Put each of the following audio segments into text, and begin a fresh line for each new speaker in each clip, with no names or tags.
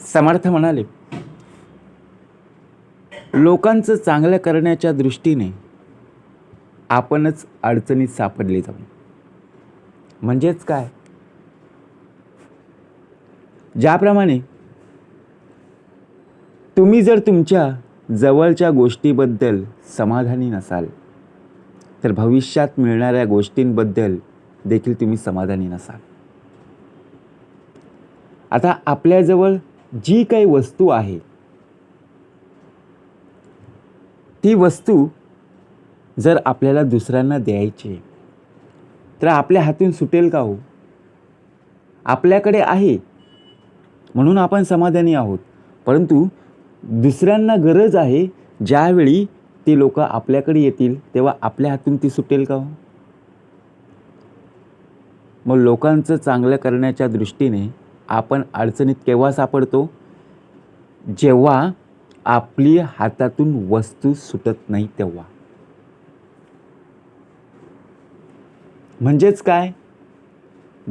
समर्थ म्हणाले लोकांचं चांगलं करण्याच्या दृष्टीने आपणच अडचणीत सापडले जाऊ. म्हणजेच काय? ज्याप्रमाणे तुम्ही जर तुमच्या जवळच्या गोष्टीबद्दल समाधानी नसाल तर भविष्यात मिळणाऱ्या गोष्टींबद्दल देखील तुम्ही समाधानी नसाल. आता आपल्याजवळ जी काही वस्तू आहे ती वस्तू जर आपल्याला दुसऱ्यांना द्यायची तर आपल्या हातून सुटेल का हो? आपल्याकडे आहे म्हणून आपण समाधानी आहोत. परंतु दुसऱ्यांना गरज आहे ज्यावेळी ती लोक आपल्याकडे येतील तेव्हा आपल्या हातून ती सुटेल का हो? मग लोकांचं चांगलं करण्याच्या दृष्टीने आपण अडचणीत केव्हा सापडतो? जेव्हा आपली हातातून वस्तू सुटत नाही तेव्हा. म्हणजेच काय?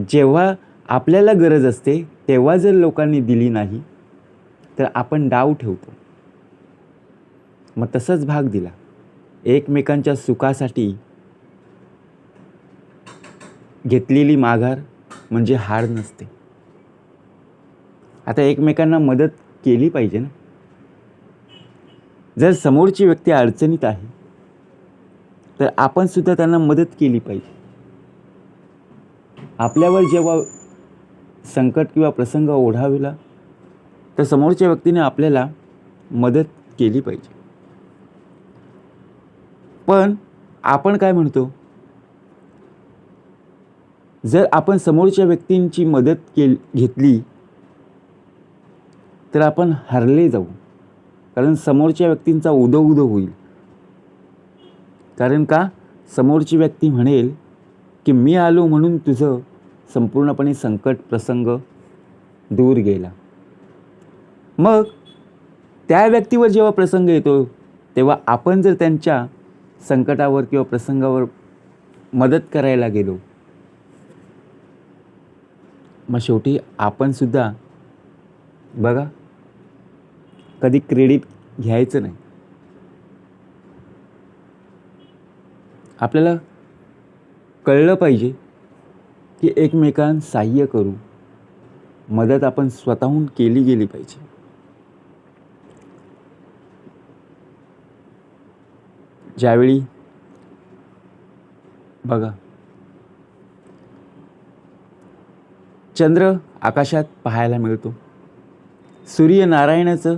जेव्हा आपल्याला गरज असते तेव्हा जर लोकांनी दिली नाही तर आपण डाव ठेवतो. मग तसंच भाग दिला. एकमेकांच्या सुखासाठी घेतलेली माघार म्हणजे हार नसते. आता एकमेकांना मदत केली पाहिजे ना. जर समोरची व्यक्ती अडचणीत आहे तर आपण सुद्धा त्यांना मदत केली पाहिजे. आपल्यावर जेव्हा संकट किंवा प्रसंग ओढाविला तर समोरच्या व्यक्तीने आपल्याला मदत केली पाहिजे. पण आपण काय म्हणतो? जर आपण समोरच्या व्यक्तींची मदत केल घेतली तर आपण हरले जाऊ. कारण समोरच्या व्यक्तींचा उदो उदो होईल. कारण का? समोरची व्यक्ती म्हणेल की मी आलो म्हणून तुझं संपूर्णपणे संकट प्रसंग दूर गेला. मग त्या व्यक्तीवर जेव्हा प्रसंग येतो तेव्हा आपण जर त्यांच्या संकटावर किंवा प्रसंगावर मदत करायला गेलो मग शेवटी आपण सुद्धा बघा कधी क्रेडिट घ्यायचं नाही. आपल्याला कळलं पाहिजे की एकमेकां सहाय्य करू मदत आपण स्वतःहून केली गेली पाहिजे. ज्यावेळी बघा चंद्र आकाशात पाहायला मिळतो. सूर्यनारायणाचं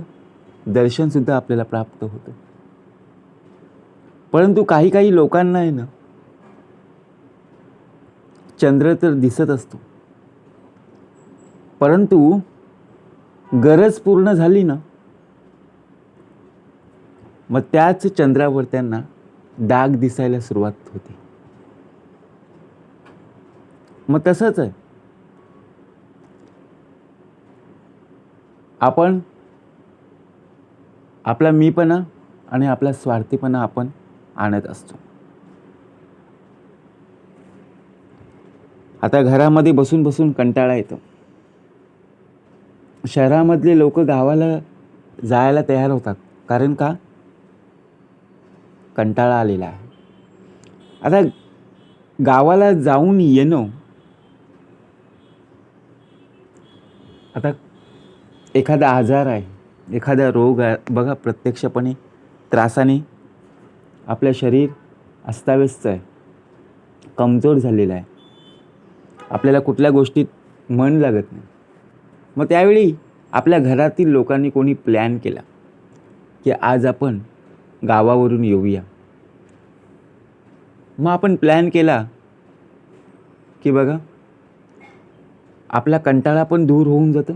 दर्शनसुद्धा आपल्याला प्राप्त होतं. परंतु काही काही लोकांना आहे ना चंद्र तर दिसत असतो. परंतु गरज पूर्ण झाली ना मग त्याच चंद्रावर त्यांना डाग दिसायला सुरुवात होते. मग तसंच आहे. आपण आपला मीपणा आणि आपला स्वार्थीपणा आपण आणत असतो. आता घरामध्ये बसून बसून कंटाळा येतो. शहरामधले लोक गावाला जायला तयार होतात. कारण का? कंटाळा आलेला आहे. आता गावाला जाऊन येणं आता एखादा आजार आहे. एखादा रोग आहे बघा प्रत्यक्षपणे त्रासाने आपलं शरीर अस्ताव्यस्त आहे कमजोर झालेलं आहे. आपल्याला कुठल्या गोष्टीत मन लागत नाही. मग त्यावेळी आपल्या घरातील लोकांनी कोणी प्लॅन केला? की आज आपण गावावरून येऊया. मग आपण प्लॅन केला की बघा आपला कंटाळा पण दूर होऊन जातं.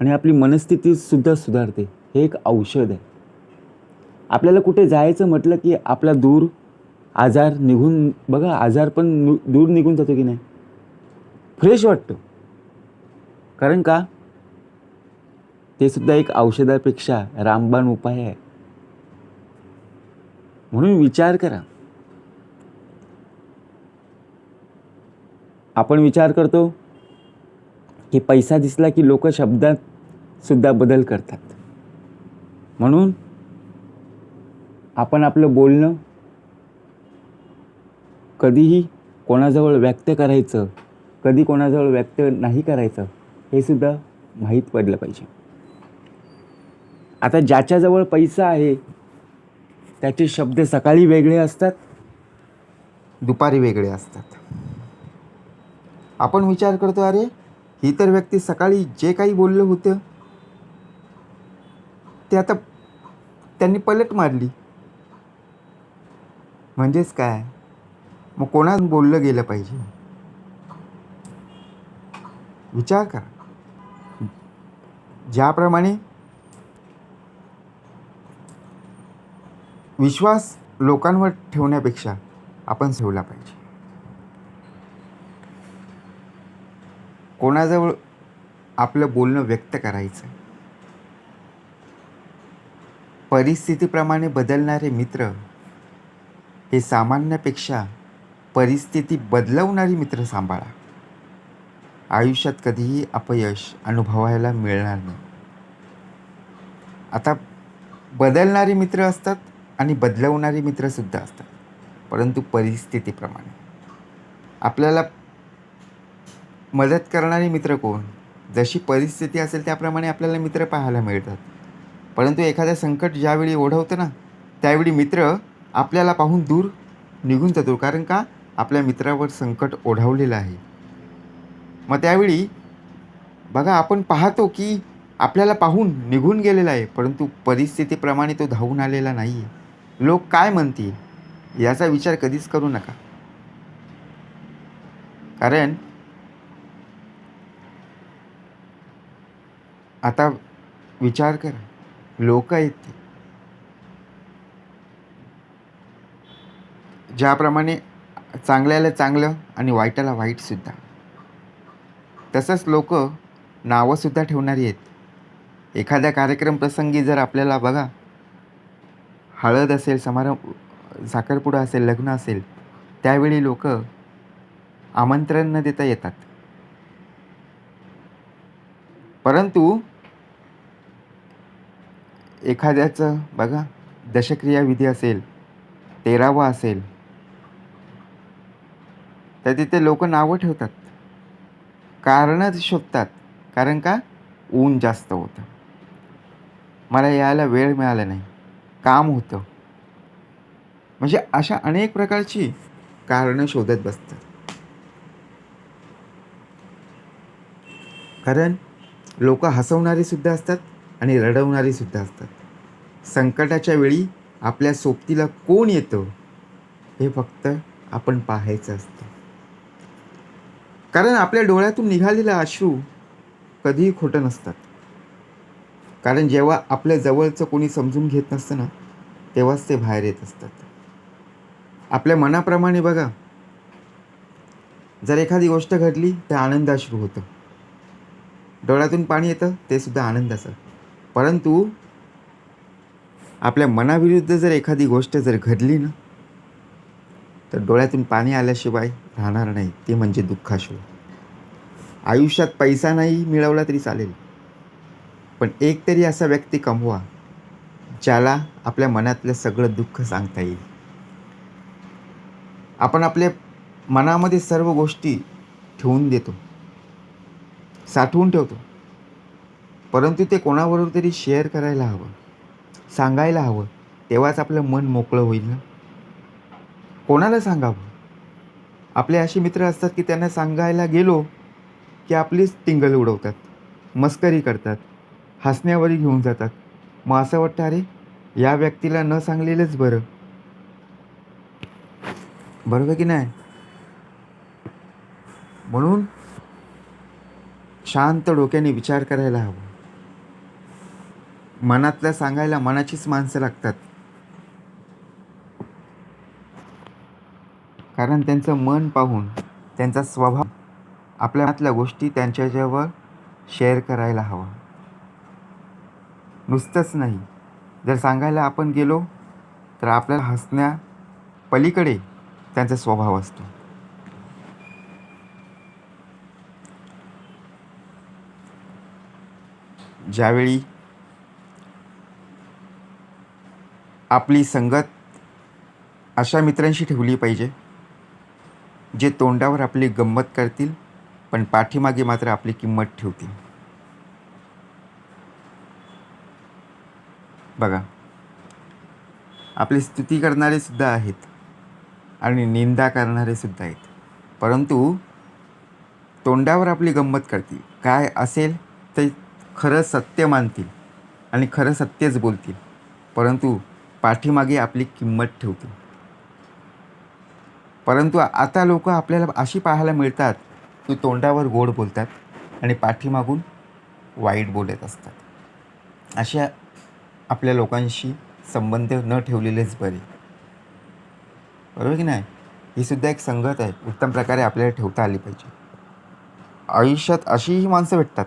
आणि आपली मनस्थितीसुद्धा सुधारते. हे एक औषध आहे. आपल्याला कुठे जायचं म्हटलं की आपला दूर आजार निघून बघा आजार पण दूर निघून जातो की नाही? फ्रेश वाटतं. कारण का? ते सुद्धा एक औषधापेक्षा रामबाण उपाय आहे. म्हणून विचार करा. आपण विचार करतो की पैसा दिसला की लोक शब्दात सुद्धा बदल करतात. म्हणून आपण आपलं बोलणं कधीही कोणाजवळ व्यक्त करायचं कधी कोणाजवळ व्यक्त नाही करायचं हे सुद्धा माहीत पडलं पाहिजे. आता ज्याच्याजवळ पैसा आहे त्याचे शब्द सकाळी वेगळे असतात
दुपारी वेगळे असतात. आपण विचार करतो अरे ही तर व्यक्ती सकाळी जे काही बोललं होतं ते आता त्यांनी पलट मारली. म्हणजेच काय? मग कोणात बोललं गेलं पाहिजे? विचार करा. ज्याप्रमाणे विश्वास लोकांवर ठेवण्यापेक्षा आपण ठेवला पाहिजे. कोणाजवळ आपलं बोलणं व्यक्त करायचं परिस्थितीप्रमाणे बदलणारे मित्र हे सामान्यापेक्षा परिस्थिती बदलवणारी मित्र सांभाळा. आयुष्यात कधीही अपयश अनुभवायला मिळणार नाही. आता बदलणारे मित्र असतात आणि बदलवणारे मित्रसुद्धा असतात परंतु परिस्थितीप्रमाणे. आपल्याला मदत करणारे मित्र कोण? जशी परिस्थिती असेल त्याप्रमाणे आपल्याला मित्र पाहायला मिळतात. परंतु एखादं संकट ज्यावेळी ओढवतं ना त्यावेळी मित्र आपल्याला पाहून दूर निघून जातो. कारण का? आपल्या मित्रावर संकट ओढावलेलं आहे. मग त्यावेळी बघा आपण पाहतो की आपल्याला पाहून निघून गेलेला आहे परंतु परिस्थितीप्रमाणे तो धावून आलेला नाही आहे लोक काय म्हणतील? याचा विचार कधीच करू नका. कारण आता विचार करा. लोक आहेत ज्याप्रमाणे चांगल्याला चांगलं आणि वाईटाला वाईटसुद्धा तसंच लोक नावंसुद्धा ठेवणारी आहेत. एखाद्या कार्यक्रम प्रसंगी जर आपल्याला बघा हळद असेल समारंभ साखरपुडा असेल लग्न असेल त्यावेळी लोक आमंत्रण न देता येतात. परंतु एखाद्याचं बघा दशक्रिया विधी असेल तेरावा असेल तर तिथे लोक नावं ठेवतात. कारणं शोधतात. कारण का? ऊन जास्त होतं. मला यायला वेळ मिळाला नाही. काम होतं. म्हणजे अशा अनेक प्रकारची कारणं शोधत बसतात. कारण लोक हसवणारी सुद्धा असतात आणि रडवणारी सुद्धा असतात. संकटाच्या वेळी आपल्या सोबतीला कोण येतं? हे फक्त आपण पाहायचं असतं. कारण आपल्या डोळ्यातून निघालेलं अश्रू कधीही खोटं नसतात. कारण जेव्हा आपल्या जवळचं कोणी समजून घेत नसतं ना तेव्हाच ते बाहेर येत असतात. आपल्या मनाप्रमाणे बघा. जर एखादी गोष्ट घडली तर आनंदाश्रू होतं. डोळ्यातून पाणी येतं ते सुद्धा आनंदाचं. परंतु आपल्या मनाविरुद्ध जर एखादी गोष्ट जर घडली ना तर डोळ्यातून पाणी आल्याशिवाय राहणार नाही. ते म्हणजे दुःखाशिवाय. आयुष्यात पैसा नाही मिळवला तरी चालेल. पण एक तरी असा व्यक्ती कमवा ज्याला आपल्या मनातलं सगळं दुःख सांगता येईल. आपण आपल्या मनामध्ये सर्व गोष्टी ठेवून देतो. साठवून ठेवतो. परंतु ते कोणाबरोबर तरी शेअर करायला हवं. सांगायला हवं. तेव्हाच आपलं मन मोकळं होईल ना? कोणाला सांगावं? आपले असे मित्र असतात की त्यांना सांगायला गेलो की आपलीच टिंगल उडवतात मस्करी करतात हसण्यावरी घेऊन जातात. मग असं वाटतं अरे या व्यक्तीला न सांगलेलंच बरं. बरोबर की नाही? म्हणून शांत डोक्याने विचार करायला हवा. मनातल्या सांगायला मनाचीच माणसं लागतात. कारण त्यांचं मन पाहून त्यांचा स्वभाव आपल्या मनातल्या गोष्टी त्यांच्याजवळ शेअर करायला हवा. नुसतंच नाही. जर सांगायला आपण गेलो तर आपल्याला हसण्या पलीकडे त्यांचा स्वभाव असतो. ज्यावेळी आपली संगत अशा मित्रांशी ठेवली पाहिजे जे तोंडावर आपली गंमत करतील पण पाठीमागे मात्र आपली किंमत ठेवतील. बघा आपली स्तुती करणारेसुद्धा आहेत आणि निंदा करणारेसुद्धा आहेत. परंतु तोंडावर आपली गंमत करतील. काय असेल ते खरं सत्य मानतील आणि खरं सत्यच बोलतील. परंतु पाठीमागे आपली किंमत ठेवतो परंतु आता लोक आपल्याला अशी पाहायला मिळतात की तोंडावर गोड बोलतात आणि पाठीमागून वाईट बोलत असतात. अशा आपल्या लोकांशी संबंध न ठेवलेलेच बरे. बरोबर की नाही? ही सुद्धा एक संगत आहे. उत्तम प्रकारे आपल्याला ठेवता आली पाहिजे. आयुष्यात अशीही माणसं भेटतात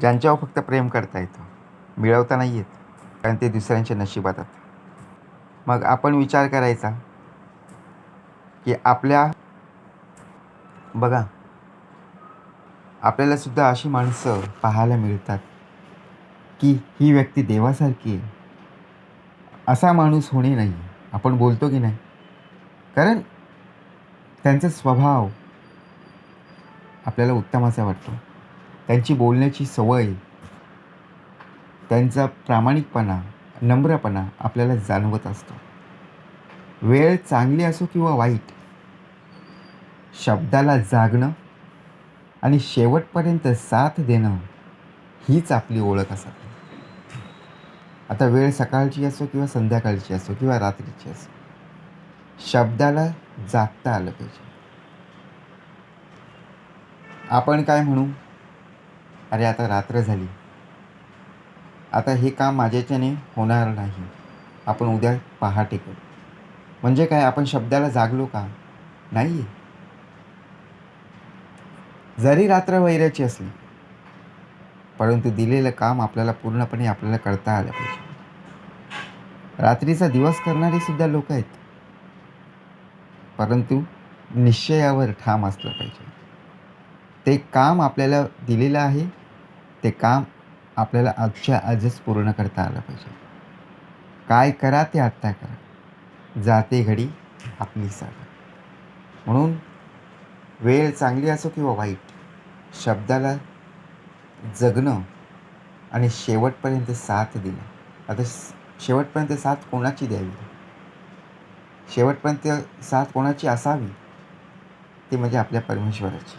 ज्यांच्यावर फक्त प्रेम करता येतं. मिळवता नाही येत कारण ते दुसऱ्यांच्या नशिबात आहेत मग आपण विचार करायचा की आपल्या बघा आपल्याला सुद्धा अशी माणसं पाहायला मिळतात की ही व्यक्ती देवासारखी आहे. असा माणूस होणे नाही. आपण बोलतो की नाही? कारण त्यांचा स्वभाव आपल्याला उत्तम असा वाटतो. त्यांची बोलण्याची सवय त्यांचा प्रामाणिकपणा नम्रपणा आपल्याला जाणवत असतो. वेळ चांगली असो किंवा वाईट शब्दाला जागणं आणि शेवटपर्यंत साथ देणं हीच आपली ओळख असते. आता वेळ सकाळची असो किंवा संध्याकाळची असो किंवा रात्रीची असो शब्दाला जागता आलं पाहिजे. आपण काय म्हणू? अरे आता रात्र झाली. आता हे काम माझ्याच्याने होणार नाही. आपण उद्या पहाटे करू. म्हणजे काय आपण शब्दाला जागलो का? नाही जरी रात्र वैराची असली परंतु दिलेलं काम आपल्याला पूर्णपणे आपल्याला करता आलं पाहिजे. रात्रीचा दिवस करणारे सुद्धा लोक आहेत. परंतु निश्चयावर ठाम असलं पाहिजे. ते काम आपल्याला दिलेलं आहे ते काम आपल्याला आजच्या आजच पूर्ण करता आलं पाहिजे. काय करा ते आत्ता करा. जाते घडी आपली साथ म्हणून वेळ चांगली असो किंवा वाईट शब्दाला जगणं आणि शेवटपर्यंत साथ दिलं आता शेवटपर्यंत साथ कोणाची द्यावी? शेवटपर्यंत साथ कोणाची असावी? ती म्हणजे आपल्या परमेश्वराची.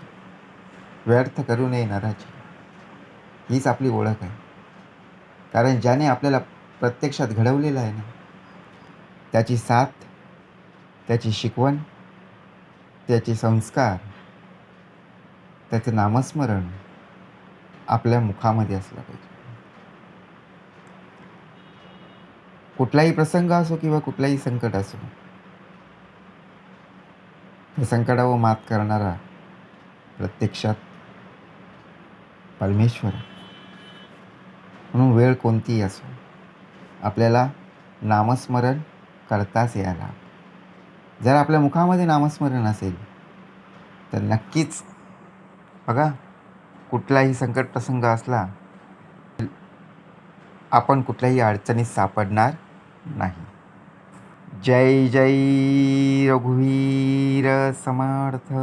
व्यर्थ करू नये नराची. हीच आपली ओळख आहे कारण ज्याने आपल्याला प्रत्यक्षात घडवलेलं आहे ना त्याची साथ त्याची शिकवण त्याचे संस्कार त्याचं नामस्मरण आपल्या मुखामध्ये असलं पाहिजे कुठलाही प्रसंग असो किंवा कुठलाही संकट असो त्या संकटावर मात करणारा प्रत्यक्षात परमेश्वर आहे. वेळ कोणतीही असो आपल्याला नामस्मरण करताच यायला जर आपल्या मुखामध्ये नामस्मरण असेल तर नक्कीच बघा कुठलाही संकट प्रसंग असला आपण कुठल्याही अडचणीत सापडणार नाही. जय जय रघुवीर समर्थ.